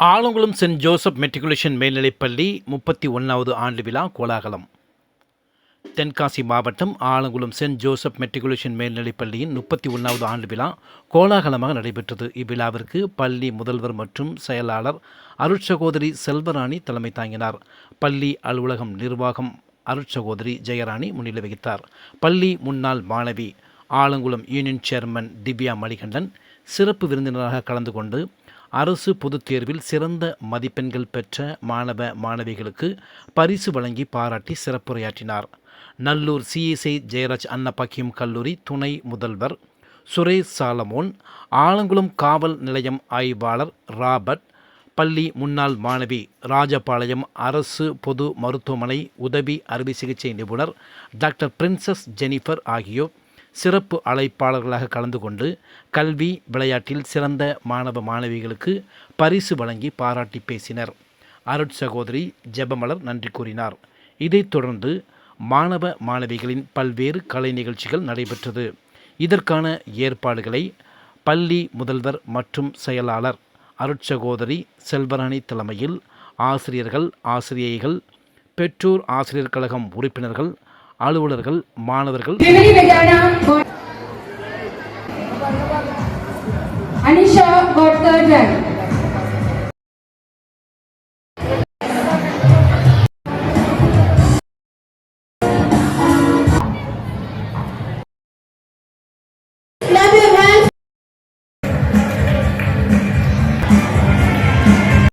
Alangulam Saint Joseph matriculation மேல்நிலைப்பள்ளி முப்பத்தி ஒன்றாவது ஆண்டு விழா கோலாகலம். தென்காசி மாவட்டம் ஆலங்குளம் சென்ட் ஜோசப் மெட்ரிகுலேஷன் மேல்நிலைப்பள்ளியின் முப்பத்தி ஒன்றாவது ஆண்டு விழா கோலாகலமாக நடைபெற்றது. இவ்விழாவிற்கு பள்ளி முதல்வர் மற்றும் செயலாளர் அருட்சகோதரி செல்வராணி தலைமை தாங்கினார். பள்ளி அலுவலகம் நிர்வாகம் அருட்சகோதரி ஜெயராணி முன்னிலை வகித்தார். பள்ளி முன்னாள் மாணவி ஆலங்குளம் யூனியன் சேர்மன் திவ்யா மணிகண்டன் சிறப்பு விருந்தினராக கலந்து கொண்டு அரசு பொதுத் தேர்வில் சிறந்த மதிப்பெண்கள் பெற்ற மாணவ மாணவிகளுக்கு பரிசு வழங்கி பாராட்டி சிறப்புரையாற்றினார். நல்லூர் சிஎஸ்ஐ ஜெயராஜ் அன்னபாக்கியம் கல்லூரி துணை முதல்வர் சுரேஷ் சாலமோன் ஆலங்குளம் காவல் நிலையம் ஆய்வாளர் ராபர்ட் பள்ளி முன்னாள் மாணவி ராஜபாளையம் அரசு பொது மருத்துவமனை உதவி அறுவை சிகிச்சை நிபுணர் டாக்டர் பிரின்சஸ் ஜெனிஃபர் ஆகியோர் சிறப்பு அழைப்பாளர்களாக கலந்து கொண்டு கல்வி விளையாட்டில் சிறந்த மாணவ மாணவிகளுக்கு பரிசு வழங்கி பாராட்டி பேசினர். அருட் சகோதரி ஜெபமலர் நன்றி கூறினார். இதைத் தொடர்ந்து மாணவ மாணவிகளின் பல்வேறு கலை நிகழ்ச்சிகள் நடைபெற்றது. இதற்கான ஏற்பாடுகளை பள்ளி முதல்வர் மற்றும் செயலாளர் அருட்சகோதரி செல்வராணி தலைமையில் ஆசிரியர்கள் ஆசிரியைகள் பெற்றோர் ஆசிரியர் கழகம் உறுப்பினர்கள் அலுவலர்கள் மாணவர்கள் Triveni Vedana got Anisha got third rank.